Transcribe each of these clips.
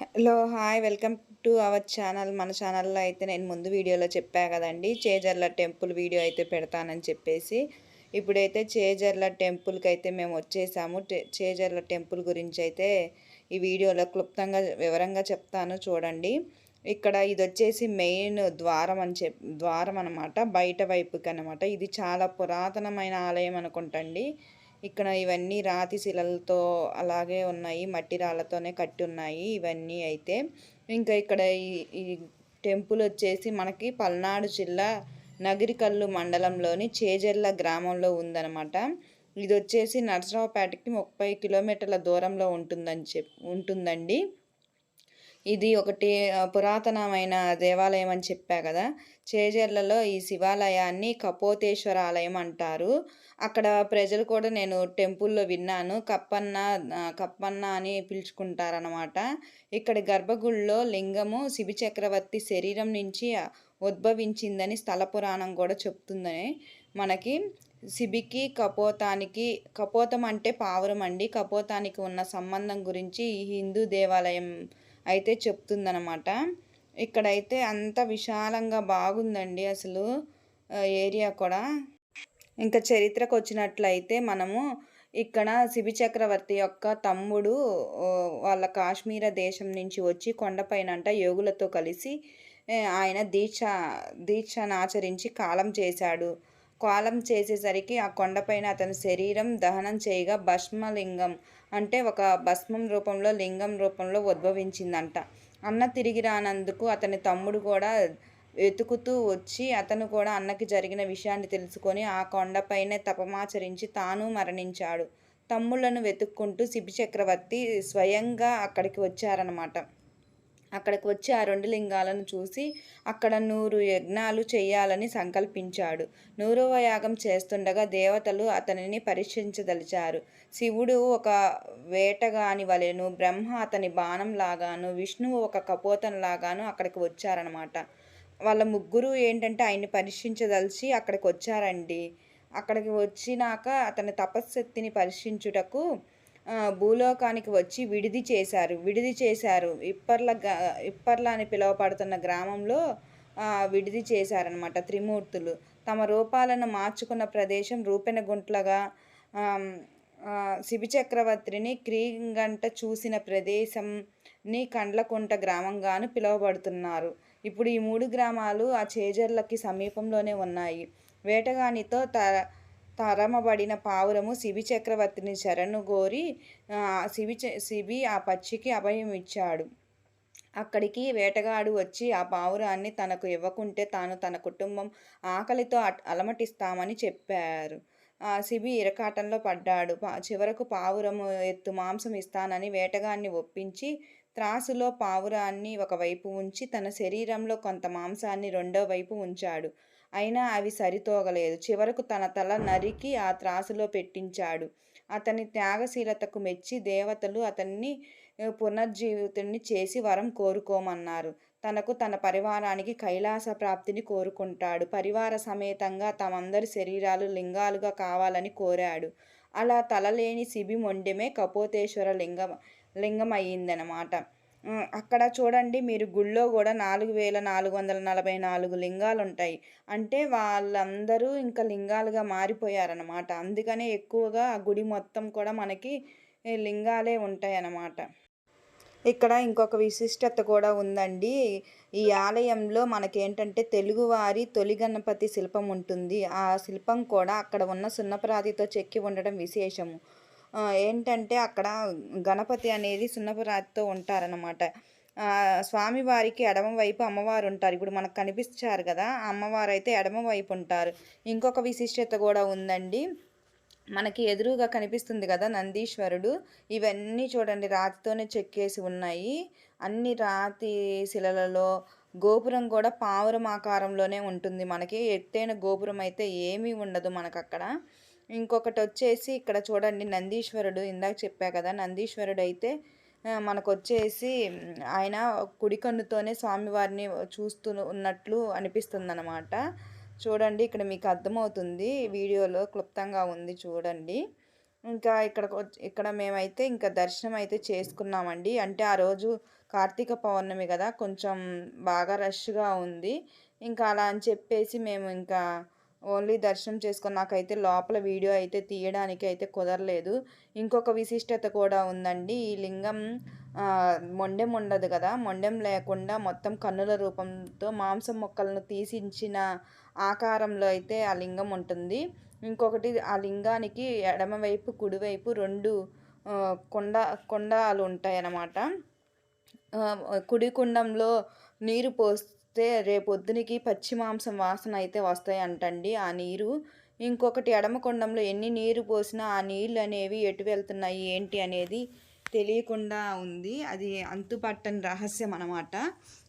Hello hi welcome to our channel. మన ఛానల్లో అయితే నేను ముందు వీడియోలో చెప్పా కదండి చేజర్ల టెంపుల్ వీడియో అయితే పెడతానని చెప్పేసి. ఇప్పుడైతే చేజర్ల టెంపుల్కి అయితే మేము వచ్చేసాము. చేజర్ల టెంపుల్ గురించి అయితే ఈ వీడియోలో క్లుప్తంగా వివరంగా చెప్తాను చూడండి. ఇక్కడ ఇది వచ్చేసి మెయిన్ ద్వారం అని చెప్ ద్వారం అనమాట బయట వైపుకి అనమాట ఇది చాలా పురాతనమైన ఆలయం అనుకుంటండి. ఇక్కడ ఇవన్నీ రాతి శిలలతో అలాగే ఉన్నాయి మట్టి రాళ్ళతోనే కట్టి ఉన్నాయి ఇవన్నీ అయితే. ఇంకా ఇక్కడ ఈ ఈ టెంపుల్ వచ్చేసి మనకి పల్నాడు జిల్లా నగిరికల్లు మండలంలోని చేజెర్ల గ్రామంలో ఉందన్నమాట. ఇది వచ్చేసి నరసరావుపేటకి ముప్పై కిలోమీటర్ల దూరంలో ఉంటుందని చెప్ ఉంటుందండి. ఇది ఒకటి పురాతనమైన దేవాలయం అని చెప్పా కదా. చేజర్లలో ఈ శివాలయాన్ని కపోతేశ్వర ఆలయం అంటారు. అక్కడ ప్రజలు కూడా నేను టెంపుల్లో విన్నాను. కప్పన్న కప్పన్న అని పిలుచుకుంటారనమాట ఇక్కడ గర్భగుడిలో లింగము శివి చక్రవర్తి శరీరం నుంచి ఉద్భవించిందని స్థల పురాణం కూడా చెప్తుందని మనకి శిబికి కపోతానికి కపోతం అంటే పావురం అండి. కపోతానికి ఉన్న సంబంధం గురించి ఈ హిందూ దేవాలయం అయితే చెప్తుందనమాట ఇక్కడైతే అంత విశాలంగా బాగుందండి అసలు ఏరియా కూడా. ఇంకా చరిత్రకు వచ్చినట్లయితే మనము ఇక్కడ శిబి చక్రవర్తి యొక్క తమ్ముడు వాళ్ళ కాశ్మీర దేశం నుంచి వచ్చి కొండపైనంట యోగులతో కలిసి ఆయన దీక్ష దీక్షను ఆచరించి కాలం చేశాడు. కాలం చేసేసరికి ఆ కొండపైన అతని శరీరం దహనం చేయగా భస్మలింగం అంటే ఒక భస్మం రూపంలో లింగం రూపంలో ఉద్భవించిందంట. అన్న తిరిగి రానందుకు అతని తమ్ముడు కూడా వెతుకుతూ వచ్చి అతను కూడా అన్నకి జరిగిన విషయాన్ని తెలుసుకొని ఆ కొండపైనే తపమాచరించి తాను మరణించాడు. తమ్ముళ్ళను వెతుక్కుంటూ శిబి చక్రవర్తి స్వయంగా అక్కడికి వచ్చారనమాట అక్కడికి వచ్చి ఆ రెండు లింగాలను చూసి అక్కడ నూరు యజ్ఞాలు చేయాలని సంకల్పించాడు. నూరవ యాగం చేస్తుండగా దేవతలు అతనిని పరీక్షించదలిచారు. శివుడు ఒక వేటగాని వలెను బ్రహ్మ అతని బాణం లాగాను విష్ణువు ఒక కపోతం లాగాను అక్కడికి వచ్చారనమాట వాళ్ళ ముగ్గురు ఏంటంటే ఆయన్ని పరీక్షించదలిచి అక్కడికి వచ్చారండి. అక్కడికి వచ్చినాక అతని తపశ్శక్తిని పరీక్షించుటకు భూలోకానికి వచ్చి విడిది చేశారు. విడిది చేశారు. ఇప్పర్ల ఇప్పర్ల అని పిలువపడుతున్న గ్రామంలో విడిది చేశారనమాట త్రిమూర్తులు. తమ రూపాలను మార్చుకున్న ప్రదేశం రూపెనగుంట్లగా శిబి చక్రవర్తిని క్రీగంట చూసిన ప్రదేశంని కండ్లకుంట గ్రామంగాను పిలువబడుతున్నారు. ఇప్పుడు ఈ మూడు గ్రామాలు ఆ చేజర్లకి సమీపంలోనే ఉన్నాయి. వేటగానితో త తరమబడిన పావురము శివి చక్రవర్తిని శరణు గోరి శివి శిబి ఆ పచ్చికి అభయం ఇచ్చాడు. అక్కడికి వేటగాడు వచ్చి ఆ పావురాన్ని తనకు ఇవ్వకుంటే తాను తన కుటుంబం ఆకలితో అలమటిస్తామని చెప్పారు. శిబి ఇరకాటంలో పడ్డాడు. చివరకు పావురము ఎత్తు మాంసం ఇస్తానని వేటగాన్ని ఒప్పించి త్రాసులో పావురాన్ని ఒకవైపు ఉంచి తన శరీరంలో కొంత మాంసాన్ని రెండో వైపు ఉంచాడు. అయినా అవి సరితోగలేదు. చివరకు తన తల నరికి ఆ త్రాసులో పెట్టించాడు. అతని త్యాగశీలతకు మెచ్చి దేవతలు అతన్ని పునర్జీవితుడిని చేసి వరం కోరుకోమన్నారు. తనకు తన పరివారానికి కైలాస ప్రాప్తిని కోరుకుంటాడు. పరివార సమేతంగా తమందరి శరీరాలు లింగాలుగా కావాలని కోరాడు. అలా తలలేని శిబి మొండెమే కపోతేశ్వర లింగం లింగం అయ్యిందనమాట అక్కడ చూడండి మీరు గుళ్ళో కూడా నాలుగు వేల నాలుగు వందల నలభై నాలుగు లింగాలు ఉంటాయి అంటే వాళ్ళందరూ ఇంకా లింగాలుగా మారిపోయారనమాట అందుకనే ఎక్కువగా ఆ గుడి మొత్తం కూడా మనకి లింగాలే ఉంటాయి అన్నమాట ఇక్కడ ఇంకొక విశిష్టత కూడా ఉందండి. ఈ ఆలయంలో మనకేంటంటే తెలుగువారి తొలి గణపతి శిల్పం ఉంటుంది. ఆ శిల్పం కూడా అక్కడ ఉన్న సున్నపరాతితో చెక్కి ఉండడం విశేషము. ఏంటంటే అక్కడ గణపతి అనేది సున్నపు రాతితో ఉంటారనమాట స్వామివారికి ఎడమ వైపు అమ్మవారు ఉంటారు. ఇప్పుడు మనకు కనిపించారు కదా అమ్మవారు అయితే ఎడమ వైపు ఉంటారు. ఇంకొక విశిష్టత కూడా ఉందండి. మనకి ఎదురుగా కనిపిస్తుంది కదా నందీశ్వరుడు. ఇవన్నీ చూడండి రాతితోనే చెక్కేసి ఉన్నాయి. అన్ని రాతి శిలలలో గోపురం కూడా పావురం ఆకారంలోనే ఉంటుంది. మనకి ఎత్తైన గోపురం అయితే ఏమీ ఉండదు మనకు అక్కడ ఇంకొకటి వచ్చేసి ఇక్కడ చూడండి నందీశ్వరుడు ఇందాక చెప్పా కదా నందీశ్వరుడు అయితే మనకు వచ్చేసి ఆయన కుడి కన్నుతోనే స్వామివారిని చూస్తూ ఉన్నట్లు అనిపిస్తుంది అనమాట చూడండి ఇక్కడ మీకు అర్థమవుతుంది వీడియోలో క్లుప్తంగా ఉంది చూడండి. ఇంకా ఇక్కడ ఇక్కడ మేమైతే ఇంకా దర్శనం అయితే చేసుకున్నామండి. అంటే ఆ రోజు కార్తీక పౌర్ణమి కదా కొంచెం బాగా రష్గా ఉంది. ఇంకా అలా అని చెప్పేసి మేము ఇంకా ఓన్లీ దర్శనం చేసుకొని నాకైతే లోపల వీడియో అయితే తీయడానికి అయితే కుదరలేదు. ఇంకొక విశిష్టత కూడా ఉందండి. ఈ లింగం మొండెం ఉండదు కదా? మొండెం లేకుండా మొత్తం కన్నుల రూపంతో మాంసం మొక్కలను తీసించిన ఆకారంలో అయితే ఆ లింగం ఉంటుంది. ఇంకొకటి ఆ లింగానికి ఎడమవైపు కుడివైపు రెండు కొండ కొండాలు ఉంటాయి అన్నమాట కుడి కుండంలో నీరు పోస్తూ రేపొద్దునికి పచ్చి మాంసం వాసన అయితే వస్తాయంటండి. ఆ నీరు ఇంకొకటి ఎడమకొండంలో ఎన్ని నీరు పోసినా ఆ నీళ్ళు అనేవి ఎటు వెళ్తున్నాయి ఏంటి అనేది తెలియకుండా ఉంది. అది అంతుపట్టని రహస్యం అనమాట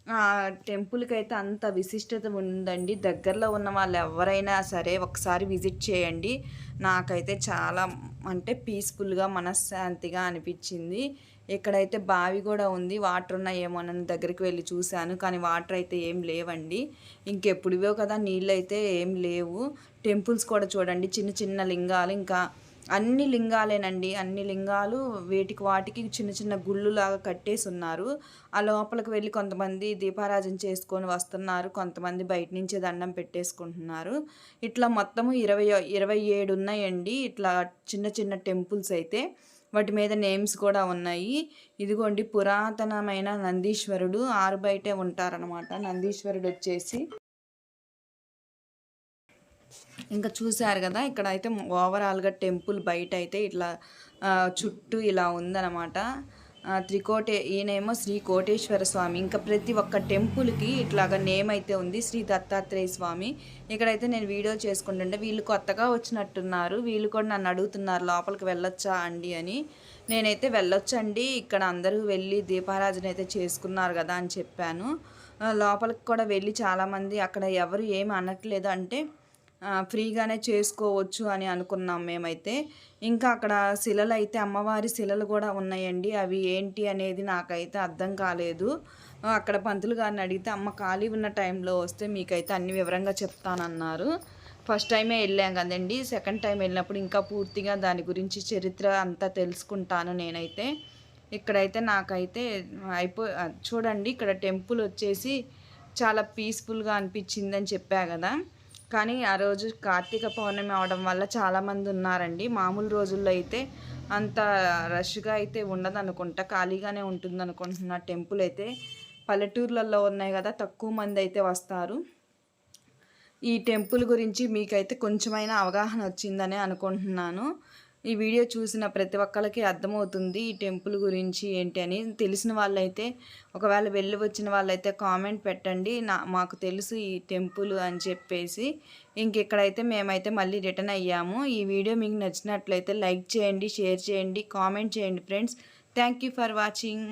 ఆ టెంపుల్కి అయితే అంత విశిష్టత ఉందండి. దగ్గరలో ఉన్న వాళ్ళు ఎవరైనా సరే ఒకసారి విజిట్ చేయండి. నాకైతే చాలా అంటే పీస్ఫుల్గా మనశ్శాంతిగా అనిపించింది. ఇక్కడైతే బావి కూడా ఉంది వాటర్ ఉన్నాయేమో నన్ను దగ్గరికి వెళ్ళి చూశాను. కానీ వాటర్ అయితే ఏం లేవండి. ఇంకెప్పుడువో కదా నీళ్ళు అయితే ఏం లేవు. టెంపుల్స్ కూడా చూడండి చిన్న చిన్న లింగాలు ఇంకా అన్ని లింగాలేనండి. అన్ని లింగాలు వేటికి వాటికి చిన్న చిన్న గుళ్ళులాగా కట్టేసి ఉన్నారు ఆ లోపలికి వెళ్ళి కొంతమంది దీపారాజన చేసుకొని వస్తున్నారు. కొంతమంది బయట నుంచే దండం పెట్టేసుకుంటున్నారు. ఇట్లా మొత్తము ఇరవై ఇరవై ఏడు ఉన్నాయండి. ఇట్లా చిన్న చిన్న టెంపుల్స్ అయితే. వాటి మీద నేమ్స్ కూడా ఉన్నాయి. ఇదిగోండి పురాతనమైన నందీశ్వరుడు ఆరు బయటే ఉంటారనమాట నందీశ్వరుడు వచ్చేసి ఇంకా చూశారు కదా ఇక్కడ అయితే ఓవరాల్గా టెంపుల్ బయట అయితే ఇట్లా చుట్టూ ఇలా ఉందన్నమాట. త్రికోటే ఈయనేమో శ్రీ కోటేశ్వర స్వామి. ఇంకా ప్రతి ఒక్క టెంపుల్కి ఇట్లాగా నేమ్ అయితే ఉంది శ్రీ దత్తాత్రేయ స్వామి. ఇక్కడైతే నేను వీడియో చేసుకుంటుంటే వీళ్ళు కొత్తగా వచ్చినట్టున్నారు. వీళ్ళు కూడా నన్ను అడుగుతున్నారు లోపలికి వెళ్ళొచ్చా అండి అని. నేనైతే వెళ్ళొచ్చండి ఇక్కడ అందరూ వెళ్ళి దీపారాజన అయితే చేసుకున్నారు కదా అని చెప్పాను. లోపలికి కూడా వెళ్ళి చాలామంది అక్కడ ఎవరు ఏమి అనట్లేదు అంటే ఫ్రీగానే చేసుకోవచ్చు అని అనుకున్నాం మేమైతే. ఇంకా అక్కడ శిలలు అయితే అమ్మవారి శిలలు కూడా ఉన్నాయండి. అవి ఏంటి అనేది నాకైతే అర్థం కాలేదు. అక్కడ పంతులు గారిని అడిగితే అమ్మ ఖాళీ ఉన్న టైంలో వస్తే మీకైతే అన్ని వివరంగా చెప్తానన్నారు. ఫస్ట్ టైమే వెళ్ళాం కదండి. సెకండ్ టైం వెళ్ళినప్పుడు ఇంకా పూర్తిగా దాని గురించి చరిత్ర అంతా తెలుసుకుంటాను నేనైతే. ఇక్కడైతే నాకైతే అయిపో చూడండి ఇక్కడ టెంపుల్ వచ్చేసి చాలా పీస్ఫుల్గా అనిపించిందని చెప్పా కదా. కానీ ఆ రోజు కార్తీక పౌర్ణమి అవడం వల్ల చాలామంది ఉన్నారండి. మామూలు రోజుల్లో అయితే అంత రష్గా అయితే ఉండదు అనుకుంటా ఖాళీగానే ఉంటుంది అనుకుంటున్న టెంపుల్ అయితే. పల్లెటూర్లలో ఉన్నాయి కదా తక్కువ మంది అయితే వస్తారు. ఈ టెంపుల్ గురించి మీకైతే కొంచెమైనా అవగాహన వచ్చిందనే అనుకుంటున్నాను. ఈ వీడియో చూసిన ప్రతి ఒక్కరికి అర్థమవుతుంది ఈ టెంపుల్ గురించి ఏంటి అని. తెలిసిన వాళ్ళైతే ఒకవేళ వెళ్ళి వచ్చిన వాళ్ళైతే కామెంట్ పెట్టండి. నా మాకు తెలుసు ఈ టెంపుల్ అని చెప్పేసి. ఇంకెక్కడైతే మేమైతే మళ్ళీ రిటర్న్ అయ్యాము. ఈ వీడియో మీకు నచ్చినట్లయితే లైక్ చేయండి షేర్ చేయండి కామెంట్ చేయండి ఫ్రెండ్స్. Thank for watching.